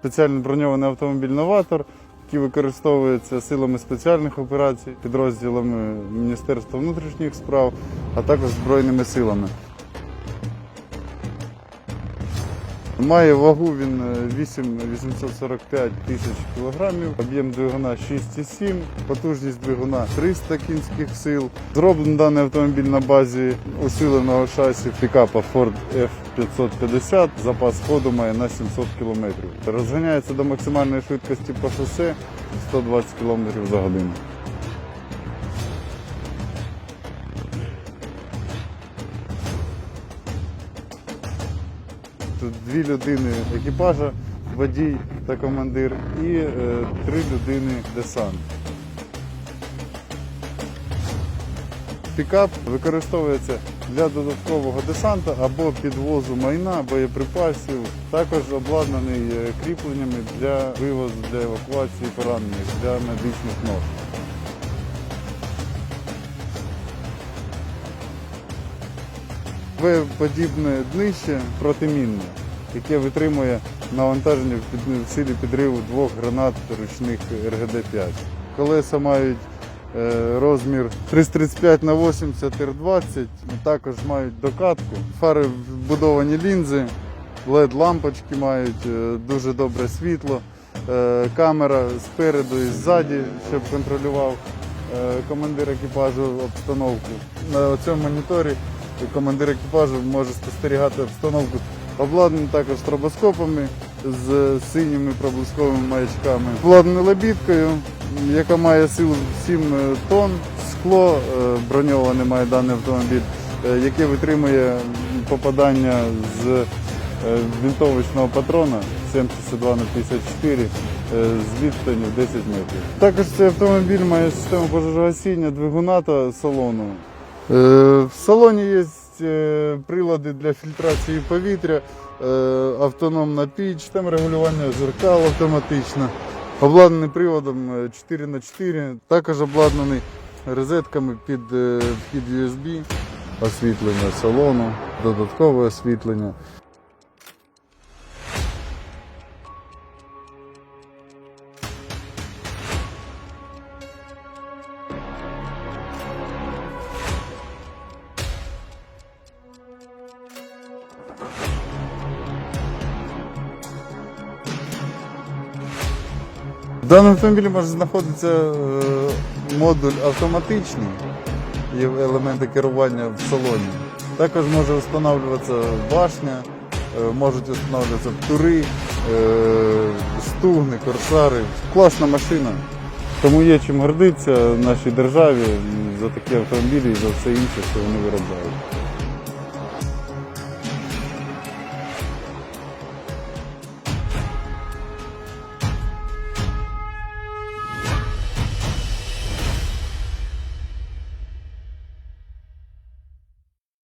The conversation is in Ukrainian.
Спеціально броньований автомобіль Новатор, який використовується силами спеціальних операцій, підрозділами Міністерства внутрішніх справ, а також Збройними силами. Має вагу він е, 8,845 тисяч кілограмів, об'єм двигуна 6,7, потужність двигуна 300 кінських сил. Зроблений даний автомобіль на базі усиленого шасі пікапа Ford F550. Запас ходу має на 700 км. Розганяється до максимальної швидкості по шосе 120 км за годину. Тут дві людини екіпажа, водій та командир, і е, три людини десант. Пікап використовується для додаткового десанту або підвозу майна, боєприпасів. Також обладнаний е, кріпленнями для вивозу для евакуації поранених для медичних нож. В-подібне днище протимінне, яке витримує навантаження в силі підриву двох гранат ручних РГД-5. Колеса мають е, розмір 335 на 80 R20, також мають докатку, фари вбудовані лінзи, LED-лампочки мають, е, дуже добре світло, е, камера спереду і ззаді, щоб контролював командир екіпажу обстановку. На цьому моніторі командир екіпажу може спостерігати обстановку. Обладнаний також стробоскопами з синіми проблисковими маячками. Обладнаний лебідкою, яка має силу 7 тонн. Скло е, броньоване має даний автомобіль, е, яке витримує попадання з е, винтовочного патрона 72 на 54 е, з відстані в 10 метрів. Також цей автомобіль має систему пожежогасіння, двигуна та салону. Е, В салоні є е, прилади для фільтрації повітря, е, автономна піч, там регулювання зеркал автоматично. Обладнаний приводом е, 4х4, також обладнаний розетками під під USB, освітлення салону, додаткове освітлення. Даному автомобілі може знаходитися е, модуль автоматичний, є елементи керування в салоні. Також може встановлюватися башня, е, можуть встановлюватися птури, е, стугни, корсари. Класна машина. Тому є чим гордитися нашій державі за такі автомобілі і за все інше, що вони виробляють.